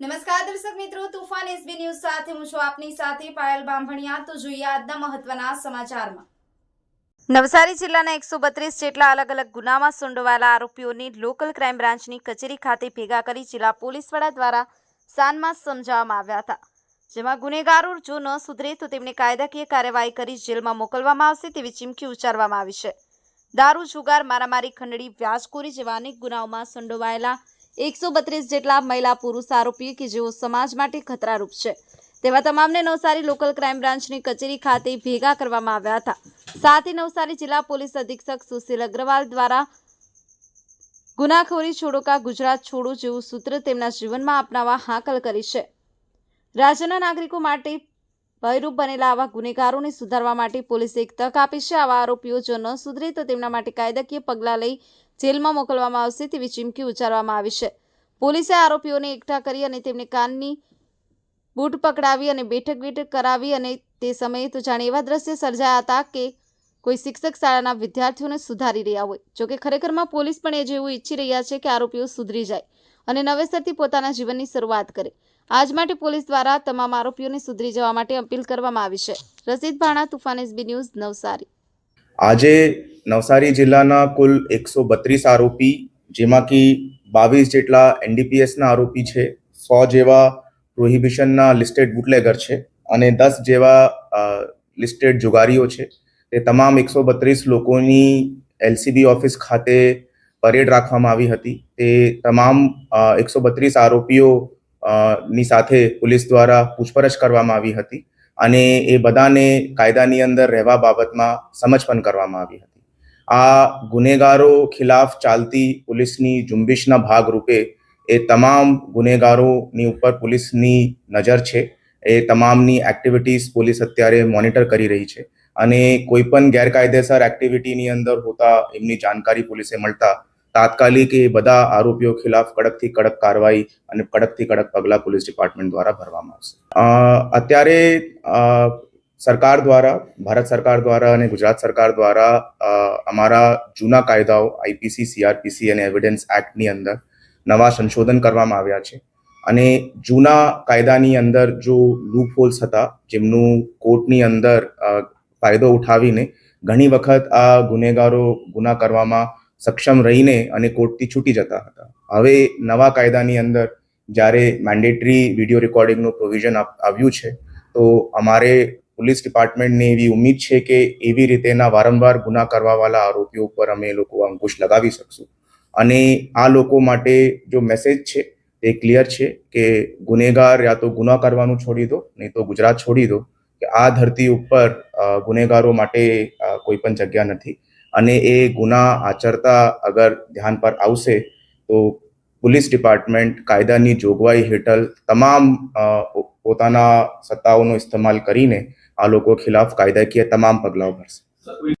નમસ્કાર દર્શક મિત્રો, તુફાન એસબી ન્યૂઝ સાથે હું છું આપની સાથે પાયલ બાંભણિયા. તો જોઈએ આજના મહત્વના સમાચારમાં. નવસારી જિલ્લાના એકસો બત્રીસ જેટલા અલગ અલગ ગુનામાં સંડોવાયેલા આરોપીઓની લોકલ ક્રાઇમ બ્રાન્ચની કચેરી ખાતે ભેગા કરી જિલ્લા પોલીસ વડા દ્વારા સાનમાં સમજાવવામાં આવ્યા હતા. જેમાં ગુનેગારો જો ન સુધરે તો તેમને કાયદાકીય કાર્યવાહી કરી જેલમાં મોકલવામાં આવશે તેવી ચીમકી ઉચ્ચારવામાં આવી છે. દારૂ, જુગાર, મારામારી, ખંડણી, વ્યાજખોરી જેવા અનેક ગુનાઓમાં સંડોવાયેલા એકસો બત્રીસ જેટલા મહિલા પુરુષ આરોપી કે જેઓ સમાજ માટે ખતરારૂપ છે. તેવા તમામને નવસારી લોકલ ક્રાઇમ બ્રાન્ચની કચેરી ખાતે ભેગા કરવામાં આવ્યા હતા. સાથે નવસારી જિલ્લા પોલીસ અધિક્ષક સુશીલ અગ્રવાલ દ્વારા ગુનાખોરી છોડો કા ગુજરાત છોડો જેવું સૂત્ર તેમના જીવનમાં અપનાવવા હાકલ કરી છે. રાજ્યના નાગરિકો માટે ભયરૂપ બનેલા આવા ગુનેગારોને સુધારવા માટે પોલીસે એક તક આપી છે. આવા આરોપીઓ જો ન સુધરે તો તેમના માટે કાયદાકીય પગલાં લઈ જેલમાં મોકલવામાં આવશે તેવી ચીમકી ઉચ્ચારવામાં આવી છે. પોલીસે આરોપીઓને એકઠા કરી અને તેમને કાનની બૂટ પકડાવી અને બેઠક બેઠક કરાવી અને તે સમયે તો જાણે એવા દ્રશ્ય સર્જાયા હતા કે કોઈ શિક્ષક શાળાના વિદ્યાર્થીઓને સુધારી રહ્યા હોય. જોકે ખરેખરમાં પોલીસ પણ એ જેવું ઈચ્છી રહ્યા છે કે આરોપીઓ સુધરી જાય અને નવેસરથી પોતાના જીવનની શરૂઆત કરે. આજ માટે પોલીસ દ્વારા તમામ આરોપીઓને સુધરી જવા માટે અપીલ કરવામાં આવી છે. Rashid Bhana, Toofan SB News, Navsari. આજે નવસારી જિલ્લાના કુલ એકસો બત્રીસ આરોપી જેમાંથી બાવીસ જેટલા એનડીપીએસના આરોપી છે, સો જેવા પ્રોહિબિશનના લિસ્ટેડ બુટલેગર છે અને દસ જેવા લિસ્ટેડ જુગારીઓ છે. તે તમામ એકસો બત્રીસ લોકોની એલસીબી ઓફિસ ખાતે પરેડ રાખવામાં આવી હતી. તે તમામ એકસો બત્રીસ આરોપીઓ ની સાથે પોલીસ દ્વારા પૂછપરછ કરવામાં આવી હતી અને એ બધાને કાયદાની અંદર રહેવા બાબતમાં સમજ પણ કરવામાં આવી હતી. આ ગુનેગારો ખિલાફ ચાલતી પોલીસની ઝુંબેશના ભાગરૂપે એ તમામ ગુનેગારોની ઉપર પોલીસની નજર છે. એ તમામની એક્ટિવિટીઝ પોલીસ અત્યારે મોનિટર કરી રહી છે અને કોઈ પણ ગેરકાયદેસર એક્ટિવિટીની અંદર હોતા એમની જાણકારી પોલીસે મળતા તાત્કાલિક એ બધા આરોપીઓ ખિલાફ કડકથી કડક કાર્યવાહી અને કડકથી કડક પગલાં પોલીસ ડિપાર્ટમેન્ટ દ્વારા ભરવામાં આવશે. અત્યારે સરકાર દ્વારા, ભારત સરકાર દ્વારા અને ગુજરાત સરકાર દ્વારા અમારા જૂના કાયદાઓ આઈપીસી સીઆરપીસી અને એવિડન્સ એક્ટની અંદર નવા સંશોધન કરવામાં આવ્યા છે. અને જૂના કાયદાની અંદર જો લૂપ હોલ્સ હતા, જેમનું કોર્ટની અંદર ફાયદો ઉઠાવીને ઘણી વખત આ ગુનેગારો ગુના કરવામાં સક્ષમ રહીને અને કોર્ટથી છૂટી જતા હતા. હવે નવા કાયદાની અંદર જ્યારે મેન્ડેટરી વીડિયો રેકોર્ડિંગનું પ્રોવિઝન આવ્યું છે, તો અમારે પોલીસ ડિપાર્ટમેન્ટને એવી ઉમ્મીદ છે કે એવી રીતેના વારંવાર ગુના કરવાવાળા આરોપીઓ ઉપર અમે લોકો અંકુશ લગાવી શકશું. અને આ લોકો માટે જો મેસેજ છે, એ ક્લિયર છે કે ગુનેગાર યા તો ગુના કરવાનું છોડી દો, નહીં તો ગુજરાત છોડી દો, કે આ ધરતી ઉપર ગુનેગારો માટે કોઈ પણ જગ્યા નથી. અને એ ગુના આચરતા અગર ધ્યાન પર આવશે, તો પોલીસ ડિપાર્ટમેન્ટ કાયદાની જોગવાઈ હેઠળ તમામ પોતાના સત્તાઓનો ઇસ્તેમાલ કરીને આ લોકો ખિલાફ કાયદાકીય તમામ પગલાઓ ભરશે.